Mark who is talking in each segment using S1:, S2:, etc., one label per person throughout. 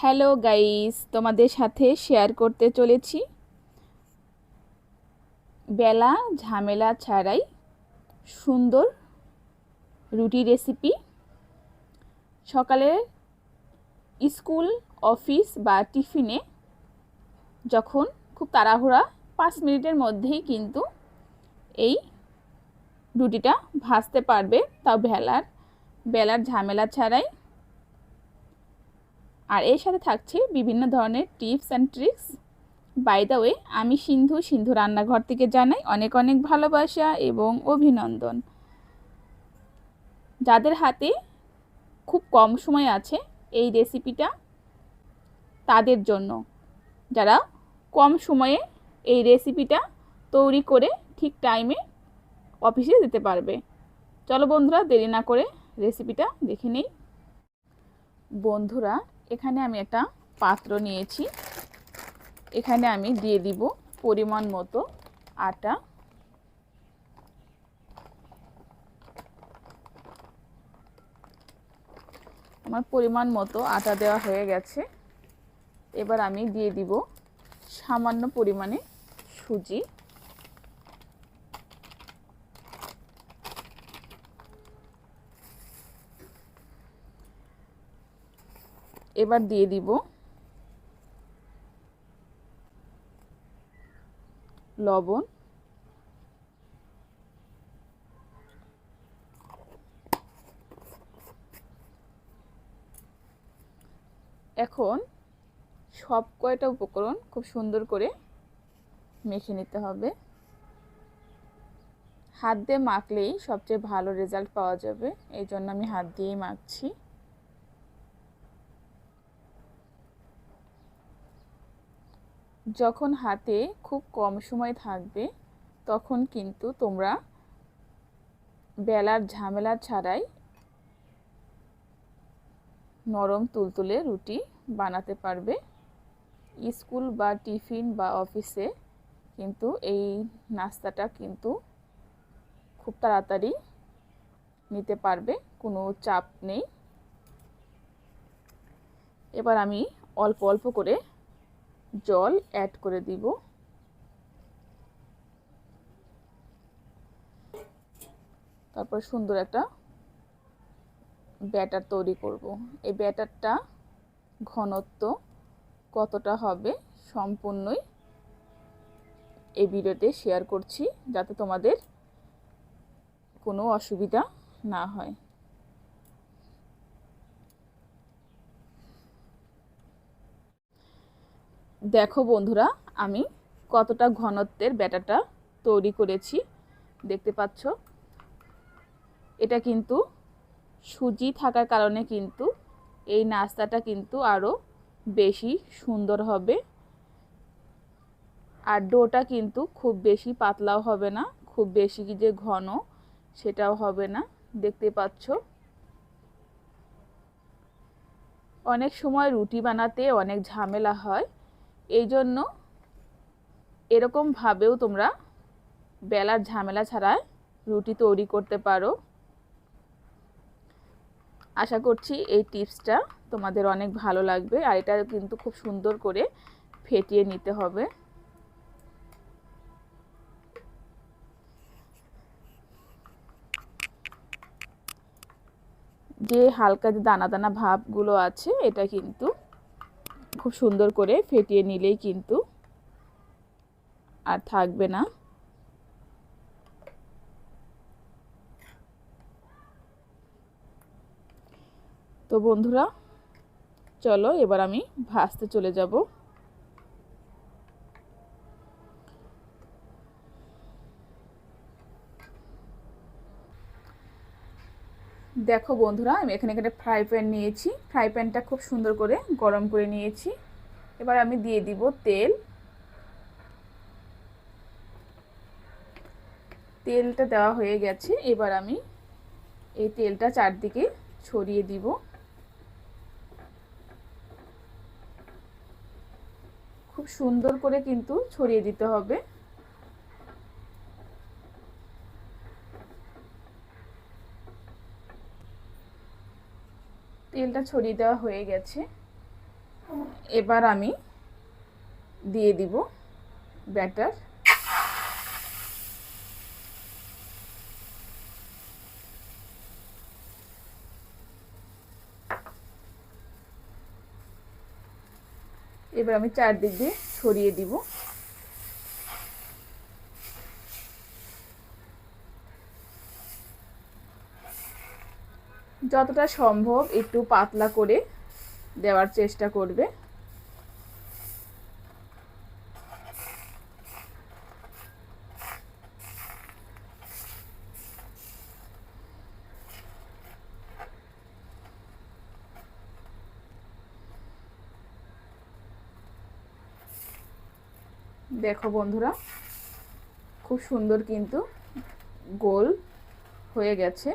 S1: Hello guys তোমাদের সাথে share করতে চলেছি। বেলা, ঝামেলা ছাড়াই সুন্দর রুটি রেসিপি সকালে স্কুল অফিস বা টিফিনে যখন খুব তাড়াহুড়া, পাঁচ মিনিটের মধ্যেই কিন্তু এই রুটিটা ভাজতে পারবে। তাও বেলার বেলার ঝামেলা ছাড়াই আর এর সাথে থাকছে বিভিন্ন ধরনের tips and tricks. By the way, আমি সিন্ধু সিন্ধু রান্নাঘর থেকে জানাই অনেক অনেক ভালোবাসা এবং অভিনন্দন। যাদের হাতে খুব কম সময় আছে এই রেসিপিটা, তাদের জন্য। যারা কম সময়ে এই রেসিপিটা তৈরি করে ঠিক টাইমে অফিসে যেতে পারবে। চলো বন্ধুরা, দেরি না করে রেসিপিটা দেখে নেই। বন্ধুরা এখানে আমি একটা পাত্র নিয়েছি। এখানে আমি দিয়ে দিব পরিমাণ মতো আটা। আমার পরিমাণ মতো আটা দেওয়া হয়ে গেছে। এবার আমি দিয়ে দিব সামান্য পরিমাণে সুজি। এবার দিয়ে দিব লবণ। এখন সব কয়টা উপকরণ খুব সুন্দর করে মেখে নিতে হবে। হাত দিয়ে মাখলেই সবচেয়ে ভালো রেজাল্ট পাওয়া যাবে। এই জন্য আমি হাত দিয়েই মাখছি। যখন হাতে খুব কম সময় থাকবে, তখন কিন্তু তোমরা বেলার ঝামেলা ছাড়াই নরম তুলতুলে রুটি বানাতে পারবে। স্কুল বা টিফিন বা অফিসে কিন্তু এই নাস্তাটা কিন্তু খুব তাড়াতাড়ি নিতে পারবে, কোনো চাপ নেই। এবার আমি অল্প অল্প করে জল অ্যাড করে দিব। তারপর সুন্দর একটা ব্যাটার তৈরি করব। এই ব্যাটারটা ঘনত্ব কতটা হবে সম্পূর্ণই এই ভিডিওতে শেয়ার করছি যাতে তোমাদের কোনো অসুবিধা না হয়। দেখো বন্ধুরা, আমি কতটা ঘনত্বের ব্যাটাটা তৈরি করেছি, দেখতে পাচ্ছ? এটা কিন্তু সুজি থাকার কারণে কিন্তু এই নাস্তাটা কিন্তু আরও বেশি সুন্দর হবে। আর ডোটা কিন্তু খুব বেশি পাতলাও হবে না, খুব বেশি যে ঘন সেটাও হবে না, দেখতে পাচ্ছ? অনেক সময় রুটি বানাতে অনেক ঝামেলা হয় এই জন্য এরকমভাবেও তোমরা বেলার ঝামেলা ছাড়া রুটি তৈরি করতে পারো। আশা করছি এই টিপসটা তোমাদের অনেক ভালো লাগবে আর এটা কিন্তু খুব সুন্দর করে ফেটিয়ে নিতে হবে। যে হালকা যে দানা দানা ভাবগুলো আছে, এটা কিন্তু খুব সুন্দর করে ফেটিয়ে নিলেই কিন্তু আর থাকবে না। তো বন্ধুরা, চলো এবার আমি ভাজতে চলে যাব। দেখো বন্ধুরা, আমি এখানে একটা ফ্রাই প্যান নিয়েছি। ফ্রাই প্যানটা খুব সুন্দর করে গরম করে নিয়েছি। এবার আমি দিয়ে দিব তেল। তেলটা দেওয়া হয়ে গেছে। এবার আমি এই তেলটা চারদিকে ছড়িয়ে দিব। খুব সুন্দর করে কিন্তু ছড়িয়ে দিতে হবে। তেলটা ছড়িয়ে দেওয়া হয়ে গেছে। এবার আমি দিয়ে দিব ব্যাটার। এবার আমি চারদিক দিয়ে ছড়িয়ে দিব। যতটা সম্ভব একটু পাতলা করে দেওয়ার চেষ্টা করবে। দেখো বন্ধুরা, খুব সুন্দর কিন্তু গোল হয়ে গেছে।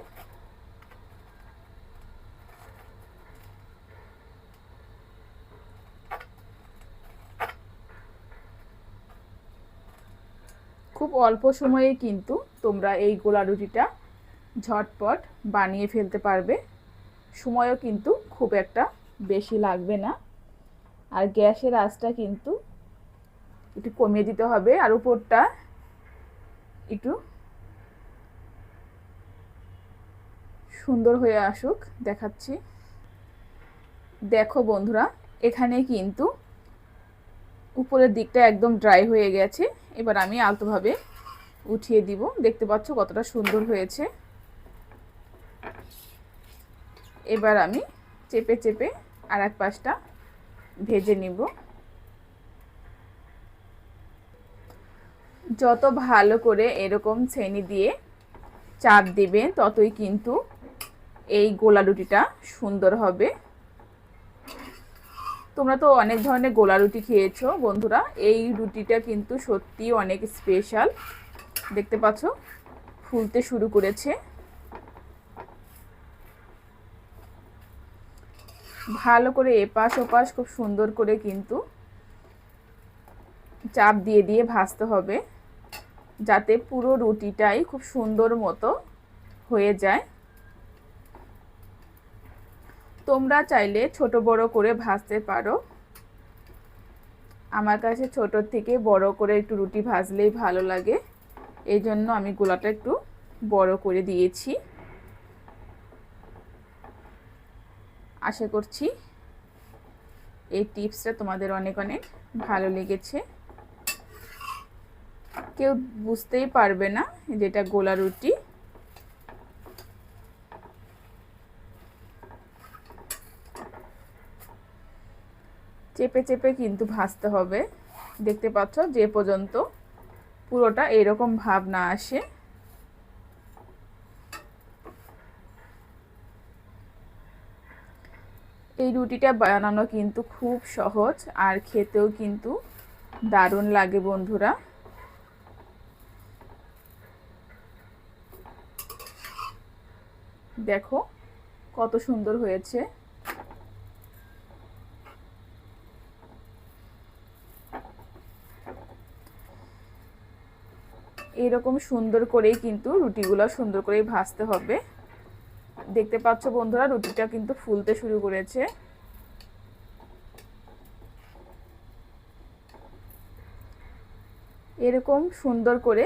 S1: অল্প সময়ে কিন্তু তোমরা এই গোলা রুটিটা ঝটপট বানিয়ে ফেলতে পারবে। সময়ও কিন্তু খুব একটা বেশি লাগবে না। আর গ্যাসের আঁচটা কিন্তু একটু কমিয়ে দিতে হবে আর উপরটা একটু সুন্দর হয়ে আসুক, দেখাচ্ছি। দেখো বন্ধুরা, এখানে কিন্তু উপরের দিকটা একদম ড্রাই হয়ে গেছে। এবার আমি আলতোভাবে উঠিয়ে দিব। দেখতে পাচ্ছ কতটা সুন্দর হয়েছে। এবার আমি চেপে চেপে আর এক পাশটা ভেজে নিব। যত ভালো করে এরকম ছেনি দিয়ে চাপ দেবে ততই কিন্তু এই গোলা রুটিটা সুন্দর হবে। তোমরা তো অনেক ধরনের গোলা রুটি খেয়েছো, বন্ধুরা। এই রুটিটা কিন্তু সত্যি অনেক স্পেশাল দেখতে পাচ্ছ, ফুলতে শুরু করেছে। ভালো করে এপাশ ওপাশ খুব সুন্দর করে কিন্তু চাপ দিয়ে দিয়ে ভাজতে হবে, যাতে পুরো রুটিটাই খুব সুন্দর মতো হয়ে যায়। তোমরা চাইলে ছোট বড় করে ভাজতে পারো। আমার কাছে ছোট থেকে বড় করে একটু রুটি ভাজলেই ভালো লাগে। এই জন্য আমি গোলাটা একটু বড় করে দিয়েছি। আশা করছি এই টিপসটা তোমাদের অনেক অনেক ভালো লেগেছে। কেউ বুঝতেই পারবে না যেটা গোলা রুটি। চেপে চেপে কিন্তু ভাজতে হবে। দেখতে পাচ্ছ যে পর্যন্ত পুরোটা এরকম ভাব না আসে। এই রুটিটা বানানো কিন্তু খুব সহজ আর খেতেও কিন্তু দারুণ লাগে বন্ধুরা। দেখো কত সুন্দর হয়েছে। এরকম সুন্দর করেই কিন্তু রুটিগুলো সুন্দর করেই ভাজতে হবে। দেখতে পাচ্ছ বন্ধুরা, রুটিটা কিন্তু ফুলতে শুরু করেছে। এরকম সুন্দর করে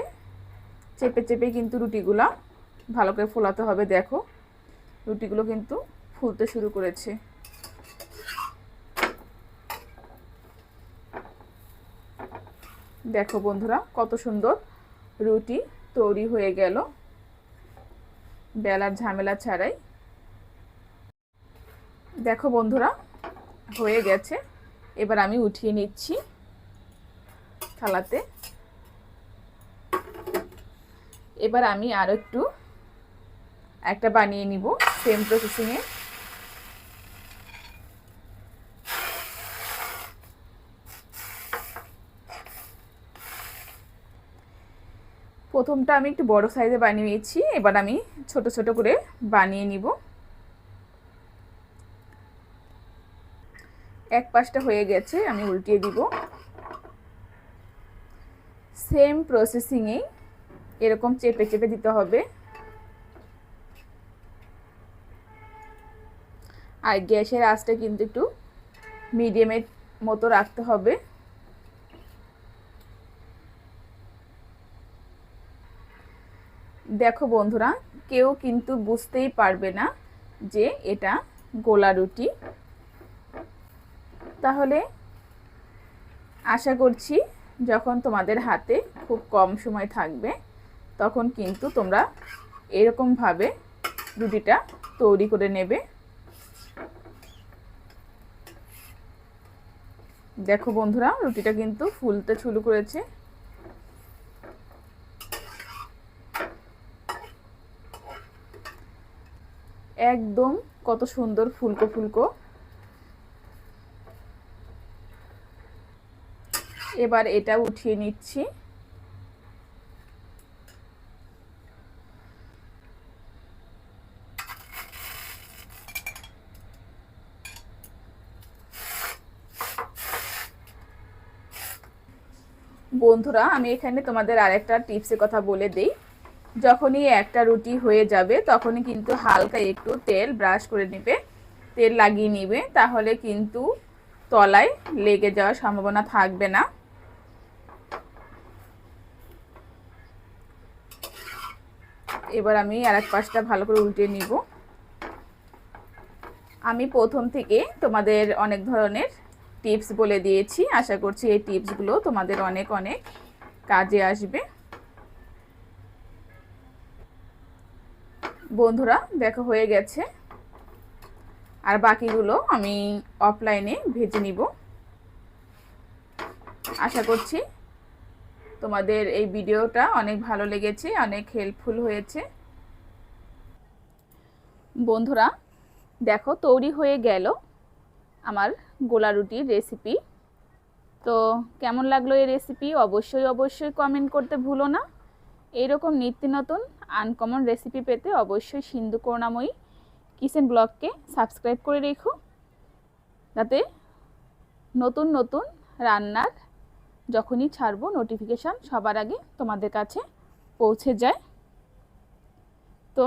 S1: চেপে চেপে কিন্তু রুটিগুলা ভালো করে ফোলাতে হবে, দেখো। রুটিগুলো কিন্তু ফুলতে শুরু করেছে। দেখো বন্ধুরা, কত সুন্দর। রুটি তৈরি হয়ে গেল। বেলার ঝামেলা ছাড়াই। দেখো বন্ধুরা, হয়ে গেছে। এবার আমি উঠিয়ে নিচ্ছি থালাতে। এবার আমি আরও একটু একটা বানিয়ে নিব সেম প্রসেসিংয়ে প্রথমটা আমি একটু বড় সাইজে বানিয়েছি এবার আমি ছোট ছোট করে বানিয়ে নিব। এক পাশটা হয়ে গেছে, আমি উল্টিয়ে দিব। সেম প্রসেসিংয়েই এরকম চেপে চেপে দিতে হবে। আর গ্যাসের আঁচটা কিন্তু একটু মিডিয়ামের মতো রাখতে হবে। দেখো বন্ধুরা, কেউ কিন্তু বুঝতেই পারবে না যে এটা গোলা রুটি। তাহলে আশা করছি যখন তোমাদের হাতে খুব কম সময় থাকবে, তখন কিন্তু তোমরা এরকমভাবে রুটিটা তৈরি করে নেবে। দেখো বন্ধুরা, রুটিটা কিন্তু ফুলতে শুরু করেছে। একদম কত সুন্দর ফুলকো ফুলকো। এবার এটা উঠিয়ে নিচ্ছি। বন্ধুরা, আমি এখানে তোমাদের আরেকটা টিপসের কথা বলে দিই। যখনই একটা রুটি হয়ে যাবে, তখনই কিন্তু হালকা একটু তেল ব্রাশ করে নেবে, তেল লাগিয়ে নিবে, তাহলে কিন্তু তলায় লেগে যাওয়ার সম্ভাবনা থাকবে না। এবার আমি আর এক পাশটা ভালো করে উল্টে নিব। আমি প্রথম থেকে তোমাদের অনেক ধরনের টিপস বলে দিয়েছি। আশা করছি এই টিপসগুলো তোমাদের অনেক অনেক কাজে আসবে। বন্ধুরা, দেখা হয়ে গেছে। আর বাকিগুলো আমি অফলাইনে ভেজে নিব। আশা করছি তোমাদের এই ভিডিওটা অনেক ভালো লেগেছে, অনেক হেল্পফুল হয়েছে। বন্ধুরা, দেখো তৈরি হয়ে গেল আমার গোলা রুটির রেসিপি তো কেমন লাগল এই রেসিপি অবশ্যই অবশ্যই কমেন্ট করতে ভুলো না। এইরকম নিত্য নতুন আনকমন রেসিপি পেতে অবশ্যই সিন্ধু করুণাময়ী কিচেন ব্লগকে সাবস্ক্রাইব করে রেখো। যাতে নতুন নতুন রান্নার যখনই ছাড়বো নোটিফিকেশান সবার আগে তোমাদের কাছে পৌঁছে যায়। তো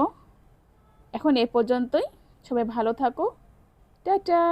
S1: এখন এ পর্যন্তই। সবাই ভালো থাকো। টাটা!